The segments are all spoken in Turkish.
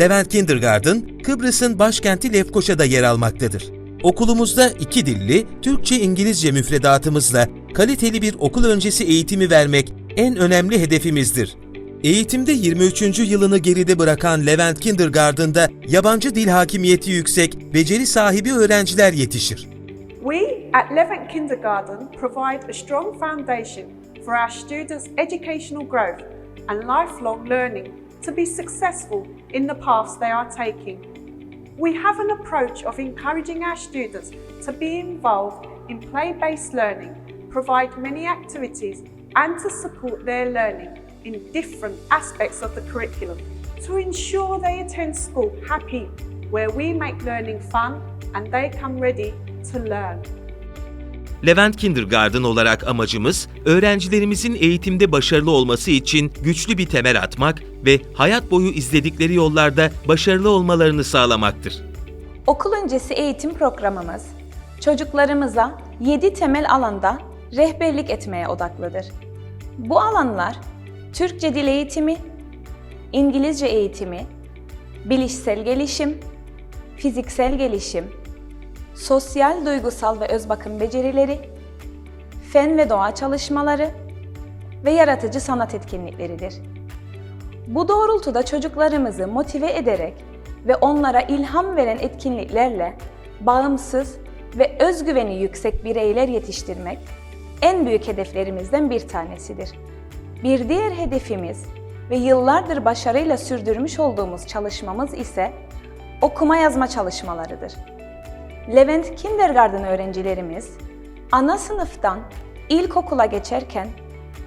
Levent Kindergarten, Kıbrıs'ın başkenti Lefkoşa'da yer almaktadır. Okulumuzda iki dilli, Türkçe-İngilizce müfredatımızla kaliteli bir okul öncesi eğitimi vermek en önemli hedefimizdir. Eğitimde 23. yılını geride bırakan Levent Kindergarten'da yabancı dil hakimiyeti yüksek, beceri sahibi öğrenciler yetişir. We at Levant Kindergarten provide a strong foundation for our students' educational growth and lifelong learning to be successful in the paths they are taking. We have an approach of encouraging our students to be involved in play based learning, provide many activities, and to support their learning in different aspects of the curriculum to ensure they attend school happy, where we make learning fun and they come ready to learn. Levent Kindergarten olarak amacımız, öğrencilerimizin eğitimde başarılı olması için güçlü bir temel atmak ve hayat boyu izledikleri yollarda başarılı olmalarını sağlamaktır. Okul öncesi eğitim programımız çocuklarımıza 7 temel alanda rehberlik etmeye odaklıdır. Bu alanlar Türkçe dil eğitimi, İngilizce eğitimi, bilişsel gelişim, fiziksel gelişim, sosyal, duygusal ve öz bakım becerileri, fen ve doğa çalışmaları ve yaratıcı sanat etkinlikleridir. Bu doğrultuda çocuklarımızı motive ederek ve onlara ilham veren etkinliklerle bağımsız ve özgüveni yüksek bireyler yetiştirmek en büyük hedeflerimizden bir tanesidir. Bir diğer hedefimiz ve yıllardır başarıyla sürdürmüş olduğumuz çalışmamız ise okuma yazma çalışmalarıdır. Levent Kindergarten öğrencilerimiz ana sınıftan ilkokula geçerken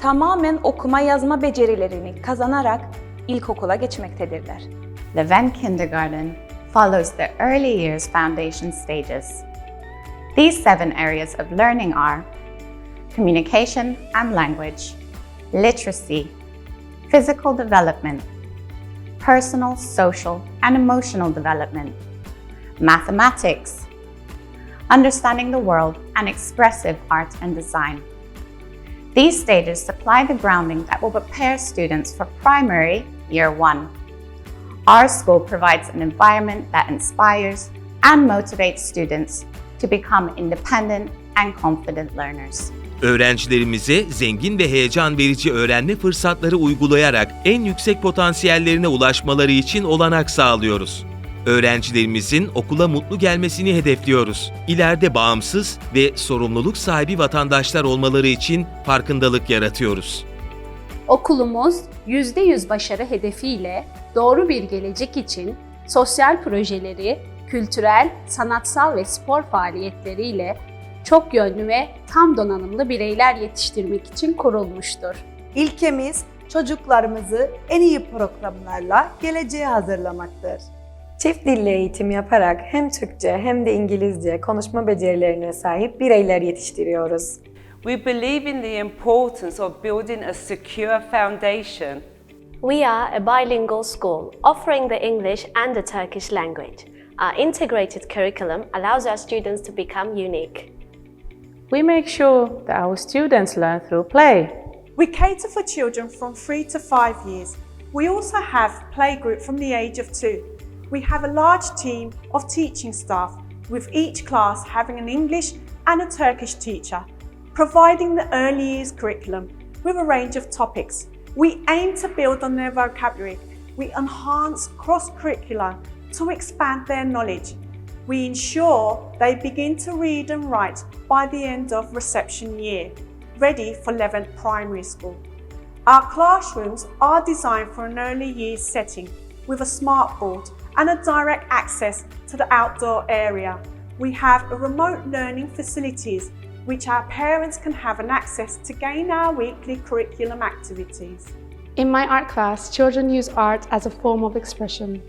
tamamen okuma yazma becerilerini kazanarak ilkokula geçmektedirler. Levent Kindergarten follows the early years foundation stages. These seven areas of learning are communication and language, literacy, physical development, personal, social, and emotional development, mathematics, understanding the world, and expressive art and design. These stages supply the grounding that will prepare students for primary year one. Our school provides an environment that inspires and motivates students to become independent and confident learners. Öğrencilerimize zengin ve heyecan verici öğrenme fırsatları uygulayarak en yüksek potansiyellerine ulaşmaları için olanak sağlıyoruz. Öğrencilerimizin okula mutlu gelmesini hedefliyoruz. İleride bağımsız ve sorumluluk sahibi vatandaşlar olmaları için farkındalık yaratıyoruz. Okulumuz %100 başarı hedefiyle doğru bir gelecek için sosyal projeleri, kültürel, sanatsal ve spor faaliyetleriyle çok yönlü ve tam donanımlı bireyler yetiştirmek için kurulmuştur. İlkemiz çocuklarımızı en iyi programlarla geleceğe hazırlamaktır. Çift dilli eğitim yaparak hem Türkçe hem de İngilizce konuşma becerilerine sahip bireyler yetiştiriyoruz. We believe in the importance of building a secure foundation. We are a bilingual school offering the English and the Turkish language. Our integrated curriculum allows our students to become unique. We make sure that our students learn through play. We cater for children from 3 to 5 years. We also have playgroup from the age of 2. We have a large team of teaching staff, with each class having an English and a Turkish teacher, providing the early years curriculum with a range of topics. We aim to build on their vocabulary. We enhance cross curricular to expand their knowledge. We ensure they begin to read and write by the end of reception year, ready for Levant Primary School. Our classrooms are designed for an early years setting with a smart board and a direct access to the outdoor area. We have a remote learning facilities which our parents can have an access to gain our weekly curriculum activities. In my art class, children use art as a form of expression.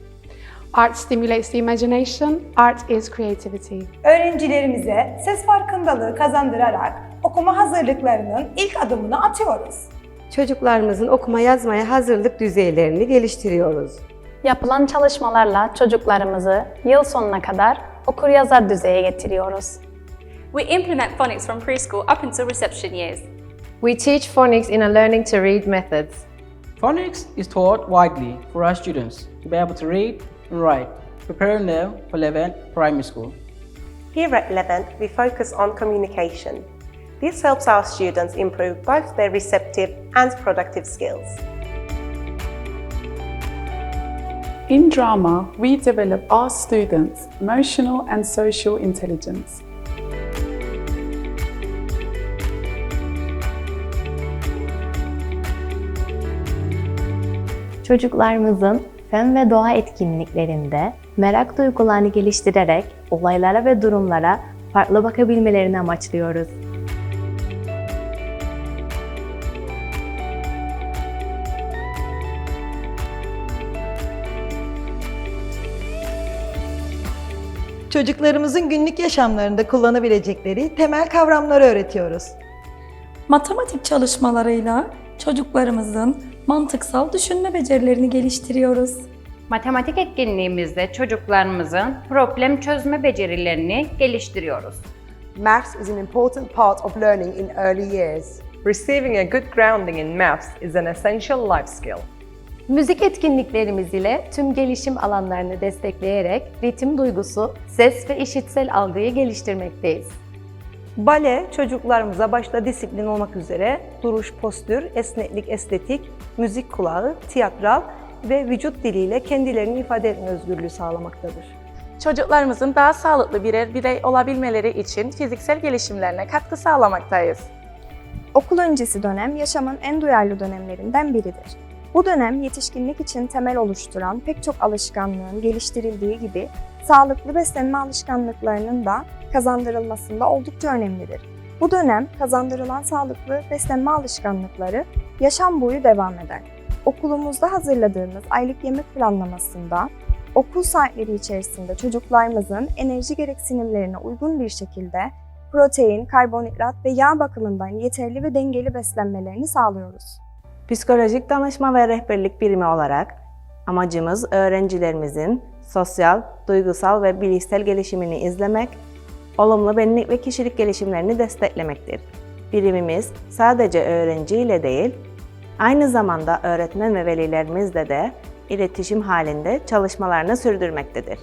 Art stimulates the imagination, art is creativity. Öğrencilerimize ses farkındalığı kazandırarak okuma hazırlıklarının ilk adımını atıyoruz. Çocuklarımızın okuma yazmaya hazırlık düzeylerini geliştiriyoruz. Yapılan çalışmalarla çocuklarımızı yıl sonuna kadar okur yazar düzeye getiriyoruz. We implement phonics from preschool up until reception years. We teach phonics in a learning to read methods. Phonics is taught widely for our students to be able to read, and write, preparing them for Levant Primary School. Here at Levant, we focus on communication. This helps our students improve both their receptive and productive skills. In drama, we develop our students' emotional and social intelligence. Çocuklarımızın fen ve doğa etkinliklerinde merak duygularını geliştirerek olaylara ve durumlara farklı bakabilmelerini amaçlıyoruz. Çocuklarımızın günlük yaşamlarında kullanabilecekleri temel kavramları öğretiyoruz. Matematik çalışmalarıyla çocuklarımızın mantıksal düşünme becerilerini geliştiriyoruz. Matematik etkinliğimizde çocuklarımızın problem çözme becerilerini geliştiriyoruz. Maths is an important part of learning in early years. Receiving a good grounding in maths is an essential life skill. Müzik etkinliklerimiz ile tüm gelişim alanlarını destekleyerek ritim duygusu, ses ve işitsel algıyı geliştirmekteyiz. Bale çocuklarımıza başta disiplin olmak üzere duruş, postür, esneklik, estetik, müzik kulağı, tiyatral ve vücut diliyle kendilerini ifade etme özgürlüğü sağlamaktadır. Çocuklarımızın daha sağlıklı birer birey olabilmeleri için fiziksel gelişimlerine katkı sağlamaktayız. Okul öncesi dönem yaşamın en duyarlı dönemlerinden biridir. Bu dönem yetişkinlik için temel oluşturan pek çok alışkanlığın geliştirildiği gibi sağlıklı beslenme alışkanlıklarının da kazandırılmasında oldukça önemlidir. Bu dönem kazandırılan sağlıklı beslenme alışkanlıkları yaşam boyu devam eder. Okulumuzda hazırladığımız aylık yemek planlamasında okul saatleri içerisinde çocuklarımızın enerji gereksinimlerine uygun bir şekilde protein, karbonhidrat ve yağ bakımından yeterli ve dengeli beslenmelerini sağlıyoruz. Psikolojik danışma ve rehberlik birimi olarak amacımız öğrencilerimizin sosyal, duygusal ve bilişsel gelişimini izlemek, olumlu benlik ve kişilik gelişimlerini desteklemektir. Birimimiz sadece öğrenciyle değil, aynı zamanda öğretmen ve velilerimizle de iletişim halinde çalışmalarını sürdürmektedir.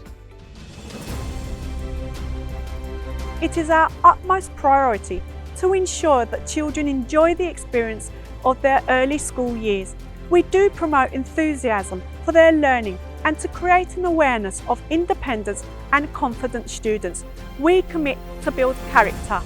It is our utmost priority to ensure that children enjoy the experience of their early school years. We do promote enthusiasm for their learning and to create an awareness of independence and confident students. We commit to build character